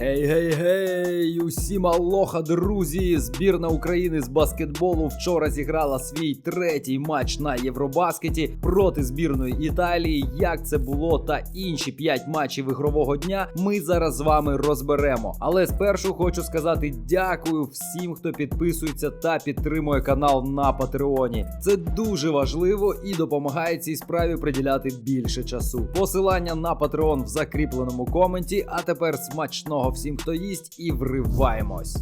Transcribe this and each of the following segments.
Гей, гей, гей! Усім алоха, друзі! Збірна України з баскетболу вчора зіграла свій третій матч на Євробаскеті проти збірної Італії. Як це було, та інші п'ять матчів ігрового дня ми зараз з вами розберемо. Але спершу хочу сказати дякую всім, хто підписується та підтримує канал на Патреоні. Це дуже важливо і допомагає цій справі приділяти більше часу. Посилання на Patreon в закріпленому коменті. А тепер смачного всім, хто їсть, і вриваємось.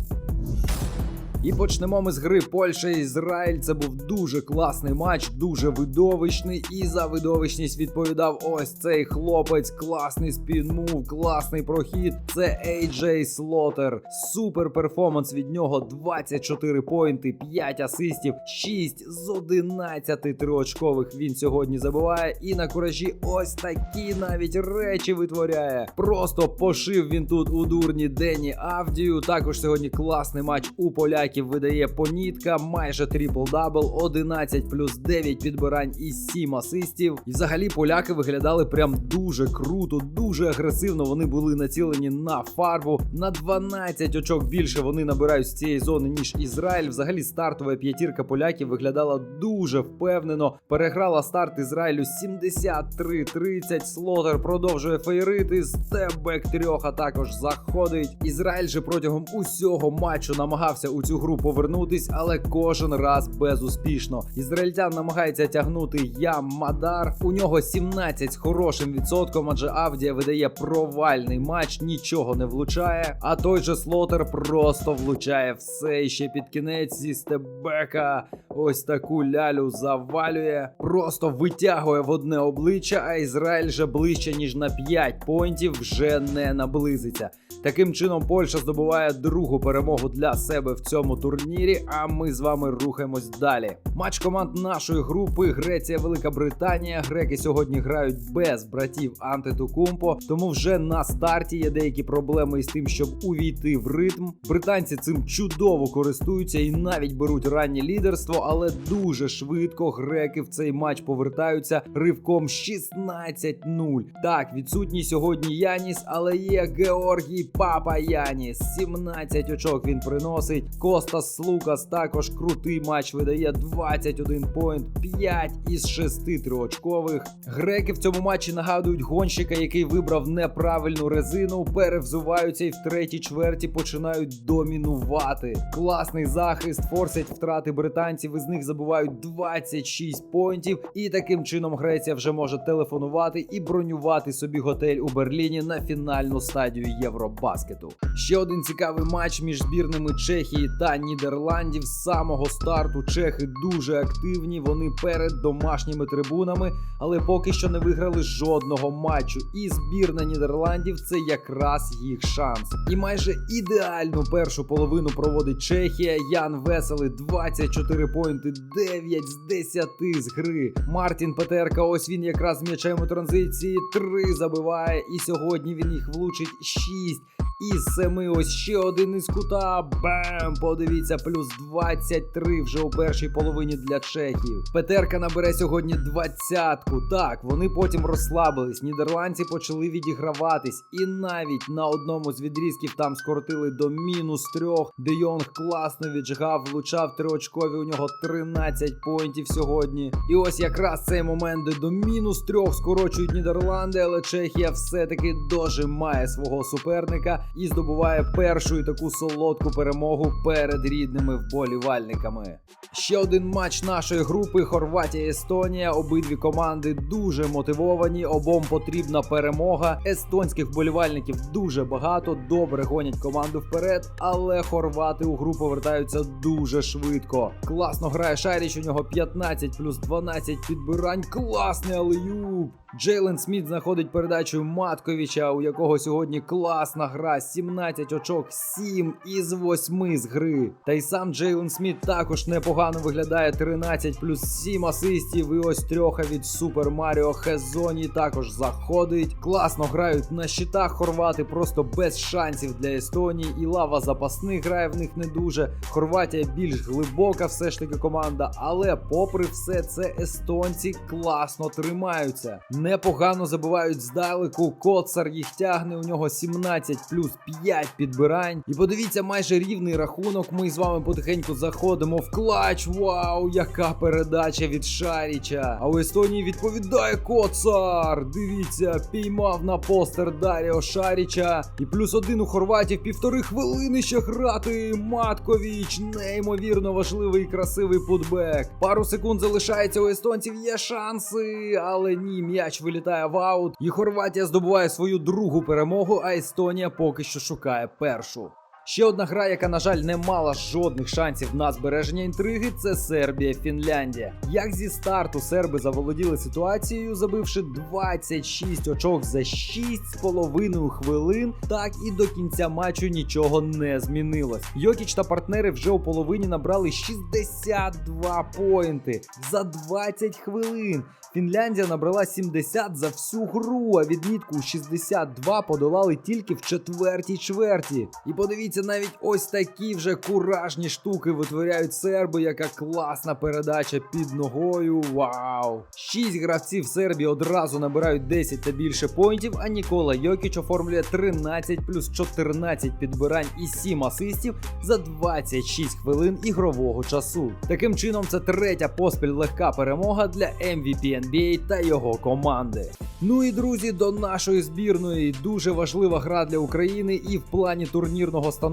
І почнемо ми з гри Польща Ізраїль. Це був дуже класний матч, дуже видовищний. І за видовищність відповідав ось цей хлопець. Класний спінмув, класний прохід. Це AJ Slaughter. Супер перформанс від нього. 24 поінти, 5 асистів, 6 з 11 триочкових він сьогодні забиває. І на куражі ось такі навіть речі витворяє. Просто пошив він тут у дурні Дені Авдію. Також сьогодні класний матч у поляків видає понітка, майже трипл-дабл, 11 плюс 9 підбирань і 7 асистів. І взагалі поляки виглядали прям дуже круто, дуже агресивно. Вони були націлені на фарбу. На 12 очок більше вони набирають з цієї зони, ніж Ізраїль. Взагалі стартова п'ятірка поляків виглядала дуже впевнено. Переграла старт Ізраїлю 73-30. Слотер продовжує фейрити. Степбек трьоха також заходить. Ізраїль же протягом усього матчу намагався у цю гру повернутись, але кожен раз безуспішно. Ізраїльтян намагається тягнути Ям Мадар. У нього 17 з хорошим відсотком, адже Авдія видає провальний матч, нічого не влучає. А той же Слотер просто влучає все ще під кінець зі стебека. Ось таку лялю завалює, просто витягує в одне обличчя, а Ізраїль же ближче ніж на 5 поінтів вже не наблизиться. Таким чином, Польща здобуває другу перемогу для себе в цьому турнірі. А ми з вами рухаємось далі. Матч команд нашої групи Греція, Велика Британія. Греки сьогодні грають без братів Антетукумпо, тому вже на старті є деякі проблеми із тим, щоб увійти в ритм. Британці цим чудово користуються і навіть беруть раннє лідерство, але дуже швидко греки в цей матч повертаються ривком 16-0. Так, відсутній сьогодні Яніс, але є Георгій Папа Яніс. 17 очок він приносить. Костас Слукас також крутий матч видає 21 поінт, 5 із 6 триочкових. Греки в цьому матчі нагадують гонщика, який вибрав неправильну резину, перевзуваються і в третій чверті починають домінувати. Класний захист, форсять втрати британців, із них забувають 26 поінтів. І таким чином Греція вже може телефонувати і бронювати собі готель у Берліні на фінальну стадію Євробаскету. Ще один цікавий матч між збірними Чехії та Нідерландів. З самого старту чехи дуже активні. Вони перед домашніми трибунами, але поки що не виграли жодного матчу. І збірна Нідерландів це якраз їх шанс. І майже ідеальну першу половину проводить Чехія. Ян Веселий 24 поінти, 9 з 10 з гри. Мартін Петерка, ось він якраз м'ячем у транзиції 3 забиває. І сьогодні він їх влучить 6. Із семи ось ще один із кута. Бем! Подивіться, плюс 23 вже у першій половині для чехів. Петерка набере сьогодні двадцятку. Так, вони потім розслабились. Нідерландці почали відіграватись, і навіть на одному з відрізків там скоротили до мінус трьох. Де Йонг класно віджигав, влучав триочкові. У нього 13 поінтів сьогодні. І ось якраз цей момент, де до мінус трьох скорочують Нідерланди, але Чехія все-таки дожимає свого суперника і здобуває першу таку солодку перемогу перед рідними вболівальниками. Ще один матч нашої групи Хорватія-Естонія. Обидві команди дуже мотивовані. Обом потрібна перемога. Естонських вболівальників дуже багато, добре гонять команду вперед, але хорвати у гру повертаються дуже швидко. Класно грає Шаріч, у нього 15 плюс 12 підбирань. Класний алеюб! Джейлен Сміт знаходить передачу Матковіча, у якого сьогодні класна гра, 17 очок, 7 із 8 з гри. Та й сам Джейлен Сміт також непогано виглядає 13 плюс 7 асистів. І ось трьоха від Супер Маріо Хезоні також заходить. Класно грають на щитах хорвати, просто без шансів для Естонії. І лава запасних грає в них не дуже. Хорватія більш глибока, все ж таки команда. Але попри все це естонці класно тримаються. Непогано забивають здалеку. Коцар їх тягне. У нього 17 плюс 5 підбирань. І подивіться, майже рівний рахунок. Ми з вами потихеньку заходимо в клач. Вау, яка передача від Шаріча! А у Естонії відповідає Коцар. Дивіться, піймав на постер Даріо Шаріча. І плюс один у хорватів півтори хвилини ще грати. Матковіч, неймовірно важливий і красивий путбек. Пару секунд залишається у естонців. Є шанси, але ні, м'яч вилітає в аут. І Хорватія здобуває свою другу перемогу, а Естонія поки що шукає першу. Ще одна гра, яка, на жаль, не мала жодних шансів на збереження інтриги, це Сербія-Фінляндія. Як зі старту серби заволоділи ситуацією, забивши 26 очок за 6,5 хвилин, так і до кінця матчу нічого не змінилось. Йокіч та партнери вже у половині набрали 62 поінти за 20 хвилин. Фінляндія набрала 70 за всю гру, а відмітку 62 подолали тільки в четвертій чверті. І подивіться, навіть ось такі вже куражні штуки витворяють серби, яка класна передача під ногою. Вау! Шість гравців Сербії одразу набирають 10 та більше поінтів, а Нікола Йокіч оформлює 13 плюс 14 підбирань і 7 асистів за 26 хвилин ігрового часу. Таким чином, це третя поспіль легка перемога для MVP NBA та його команди. Ну і друзі, до нашої збірної дуже важлива гра для України і в плані турнірного становища,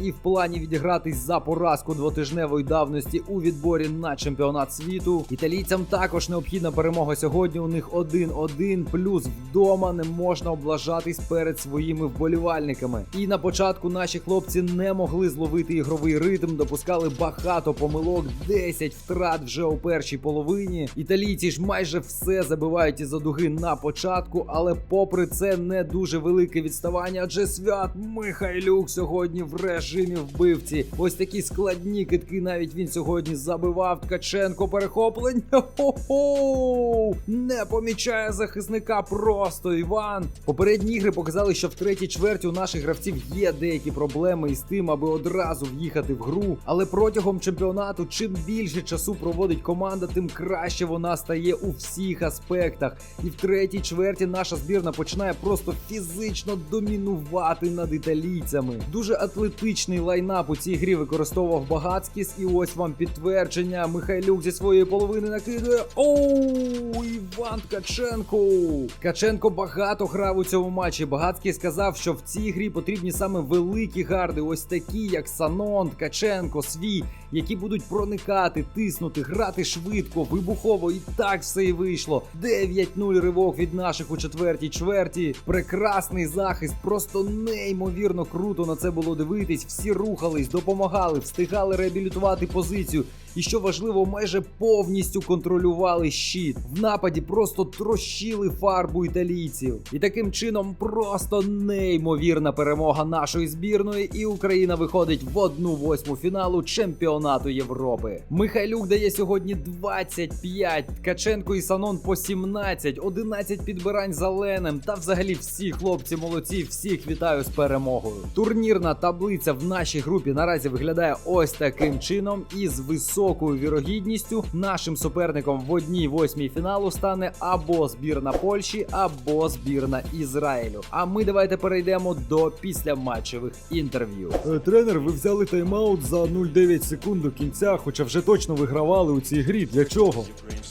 і в плані відігратись за поразку двотижневої давності у відборі на чемпіонат світу. Італійцям також необхідна перемога сьогодні. У них 1-1, плюс вдома не можна облажатись перед своїми вболівальниками. І на початку наші хлопці не могли зловити ігровий ритм, допускали багато помилок, 10 втрат вже у першій половині. Італійці ж майже все забивають із-за дуги на початку, але попри це не дуже велике відставання, адже свят Михайлюк сьогодні в режимі вбивці. Ось такі складні китки навіть він сьогодні забивав. Ткаченко перехоплення. Хо-хо! Не помічає захисника просто Іван. Попередні ігри показали, що в третій чверті у наших гравців є деякі проблеми із тим, аби одразу в'їхати в гру. Але протягом чемпіонату, чим більше часу проводить команда, тим краще вона стає у всіх аспектах. І в третій чверті наша збірна починає просто фізично домінувати над італійцями. Дуже атлетичний лайнап у цій грі використовував Багацькіс, і ось вам підтвердження. Михайлюк зі своєї половини накидує. Оу, Іван Ткаченко! Ткаченко багато грав у цьому матчі. Багацький сказав, що в цій грі потрібні саме великі гарди, ось такі, як Санон, Ткаченко, свій, які будуть проникати, тиснути, грати швидко, вибухово, і так все і вийшло. 9-0 ривок від наших у четвертій чверті. Прекрасний захист, просто неймовірно круто на це було дивитись. Всі рухались, допомагали, встигали реабілітувати позицію. І що важливо, майже повністю контролювали щит. В нападі просто трощили фарбу італійців. І таким чином просто неймовірна перемога нашої збірної, і Україна виходить в одну восьму фіналу чемпіонату Європи. Михайлюк дає сьогодні 25, Ткаченко і Санон по 17, 11 підбирань за Ленем. Та взагалі всі хлопці молодці, всіх вітаю з перемогою. Турнірна таблиця в нашій групі наразі виглядає ось таким чином, і з високою вірогідністю нашим суперником в одній восьмій фіналу стане або збірна Польщі, або збірна Ізраїлю. А ми давайте перейдемо до післяматчевих інтерв'ю. Е, Тренер, ви взяли тайм-аут за 0,9 секунд до кінця, хоча вже точно вигравали у цій грі. Для чого?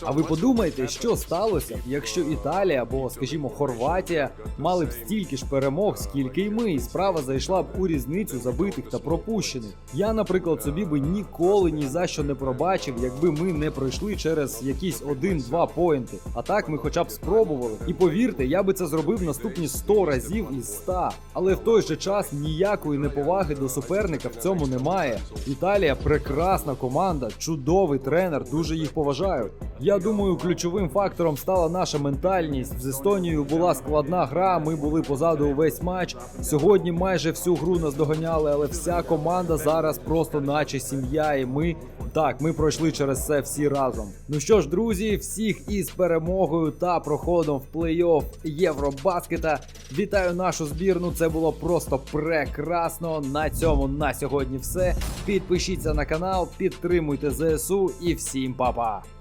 А ви подумайте, що сталося, якщо Італія або, скажімо, Хорватія мали б стільки ж перемог, скільки й ми, і справа зайшла б у різницю забитих та пропущених. Я, наприклад, собі би ніколи ні за що не пробачив, якби ми не пройшли через якісь 1-2 поінти. А так ми хоча б спробували. І повірте, я би це зробив наступні 100 разів із 100. Але в той же час ніякої неповаги до суперника в цьому немає. Італія прекрасна команда, чудовий тренер, дуже їх поважаю. Я думаю, ключовим фактором стала наша ментальність. З Естонією була складна гра. Ми були позаду увесь матч. Сьогодні майже всю гру нас доганяли, але вся команда зараз просто наче сім'я, і ми. Так, ми пройшли через це всі разом. Ну що ж, друзі, всіх із перемогою та проходом в плей-офф Євробаскета. Вітаю нашу збірну. Це було просто прекрасно. На цьому на сьогодні все. Підпишіться на канал, підтримуйте ЗСУ і всім па-па!